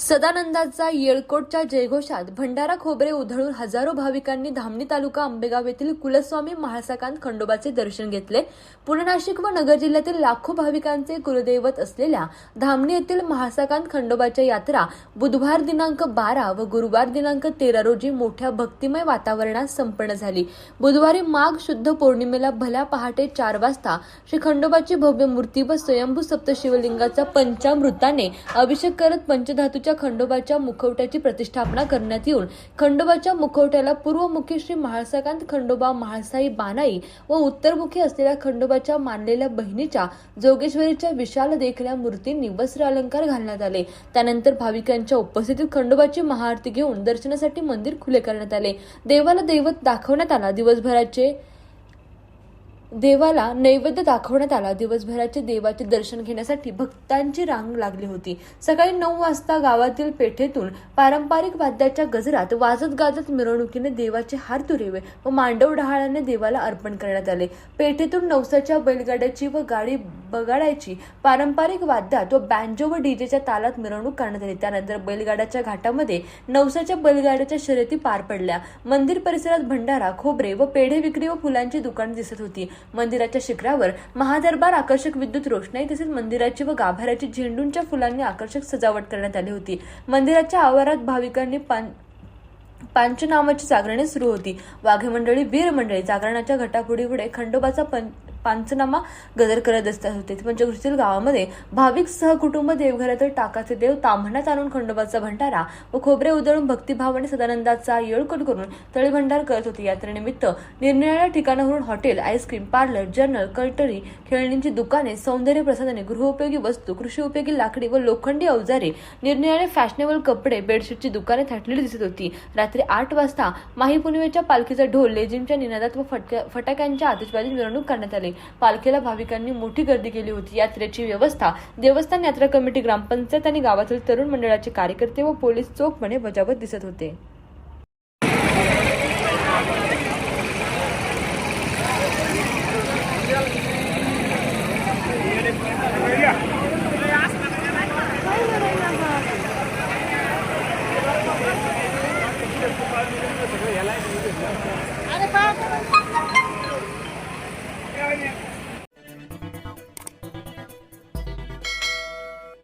सदानंदाचा येळकोटच्या जयघोषात भंडारा खोबरे उधळून हजारो भाविकांनी धामणी तालुका आंबेगाव येथील कुलस्वामी महासाकांत खंडोबाचे दर्शन घेतले. पुणे नाशिक व नगर जिल्ह्यातील लाखो भाविकांचे कुलदैवत असलेल्या धामणी येथील महासाकांत खंडोबाच्या यात्रा बुधवार दिनांक बारा व गुरुवार दिनांक तेरा रोजी मोठ्या भक्तिमय वातावरणात संपन्न झाली. बुधवारी माघ शुद्ध पौर्णिमेला भल्या पहाटे चार वाजता श्री खंडोबाची भव्य मूर्ती व स्वयंभू सप्तशिवलिंगाचा पंचामृताने अभिषेक करत पंचधातूच्या खंडोबाच्या मुखवट्याची प्रतिष्ठापना करण्यात येऊन खंडोबाच्या मुखवट्याला पूर्वमुखी श्री महाळसाकांत खंडोबा महाळसाई बानाई व उत्तरमुखी असलेल्या खंडोबाच्या मानलेल्या बहिणीच्या जोगेश्वरीच्या विशाल देखल्या मूर्तींनी वस्त्र अलंकार घालण्यात आले. त्यानंतर भाविकांच्या उपस्थितीत खंडोबाची महाआरती घेऊन दर्शनासाठी मंदिर खुले करण्यात आले. देवाला दैवत दाखवण्यात आला. दिवसभराचे देवाला नैवेद्य दाखवण्यात आला. दिवसभराचे देवाचे दर्शन घेण्यासाठी भक्तांची रांग लागली होती. सकाळी नऊ वाजता गावातील पेठेतून पारंपरिक वाद्याच्या गजरात वाजत गाजत मिरवणुकीने देवाचे हार तुरेवे व मांडव डहाळ्याने देवाला अर्पण करण्यात आले. पेठेतून नवसाच्या बैलगाड्याची व गाडी बगाडायची. पारंपरिक वाद्यात व बँजो व डीजेच्या तालात मिरवणूक करण्यात आली. त्यानंतर बैलगाड्याच्या घाटामध्ये नवसाच्या बैलगाड्याच्या शर्यती पार पडल्या. मंदिर परिसरात भंडारा खोबरे व पेढे विक्री व फुलांची दुकान दिसत होती. मंदिराच्या शिखरावर महादरबार आकर्षक विद्युत रोषणाई तसेच मंदिराची व गाभाऱ्याची झेंडूंच्या फुलांनी आकर्षक सजावट करण्यात आली होती. मंदिराच्या आवारात भाविकांनी पान पंचनामाची जागरणे सुरू होती. वाघे मंडळी वीर मंडळी जागरणाच्या घटापुढीपुढे खंडोबाचा पं पंचनामा गजर करत असतात होते. पंचकृषीतील गावामध्ये भाविक सहकुटुंब देवघरातील टाकाचे देव ताम्हण्यात आणून खंडोबाचा भंडारा व खोबरे उधळून आणि सदानंदाचा येळकोट करून तळीभंडार करत होते. यात्रेनिमित्त निरनिराळ्या ठिकाणावरून hotel ice cream parlour general cutlery खेळणींची दुकाने सौंदर्य प्रसाधने गृहोपयोगी वस्तू कृषी उपयोगी लाकडी व लोखंडी अवजारे निरनिराळे फॅशनेबल कपडे बेडशीटची दुकाने थाटलेली दिसत होती. रात्री आठ वाजता माही पालखीचा ढोल लेझिमच्या निनादात व फटक्या फटाक्यांच्या आतिषबाजी मिरवणूक करण्यात आली. पालखीला भाविकांनी मोठी गर्दी केली होती यात्रेची व्यवस्था देवस्थान यात्रा कमिटी ग्रामपंचायत आणि गावातील तरुण मंडळाचे कार्यकर्ते व पोलीस चोखपणे बजावत दिसत होते Yeah.